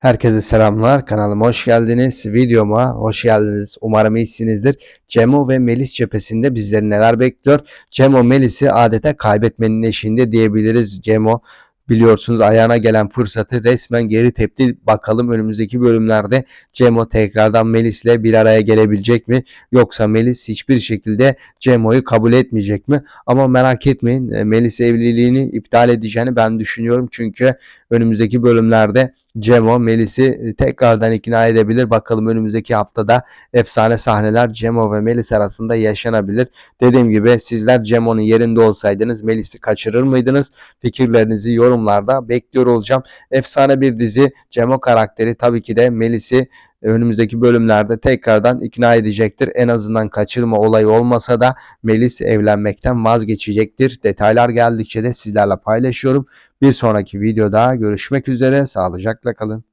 Herkese selamlar. Kanalıma hoş geldiniz. Videoma hoş geldiniz. Umarım iyisinizdir. Cemo ve Melis cephesinde bizleri neler bekliyor? Cemo Melis'i adeta kaybetmenin eşiğinde diyebiliriz. Cemo biliyorsunuz ayağına gelen fırsatı resmen geri tepti. Bakalım önümüzdeki bölümlerde Cemo tekrardan Melis'le bir araya gelebilecek mi? Yoksa Melis hiçbir şekilde Cemo'yu kabul etmeyecek mi? Ama merak etmeyin Melis evliliğini iptal edeceğini ben düşünüyorum. Çünkü önümüzdeki bölümlerde Cemo Melis'i e, tekrardan ikna edebilir. Bakalım önümüzdeki haftada efsane sahneler Cemo ve Melis arasında yaşanabilir. Dediğim gibi sizler Cemo'nun yerinde olsaydınız Melis'i kaçırır mıydınız? Fikirlerinizi yorumlarda bekliyor olacağım. Efsane bir dizi. Cemo karakteri tabii ki de Melis'i önümüzdeki bölümlerde tekrardan ikna edecektir. En azından kaçırma olayı olmasa da Melis evlenmekten vazgeçecektir. Detaylar geldikçe de sizlerle paylaşıyorum. Bir sonraki videoda görüşmek üzere. Sağlıcakla kalın.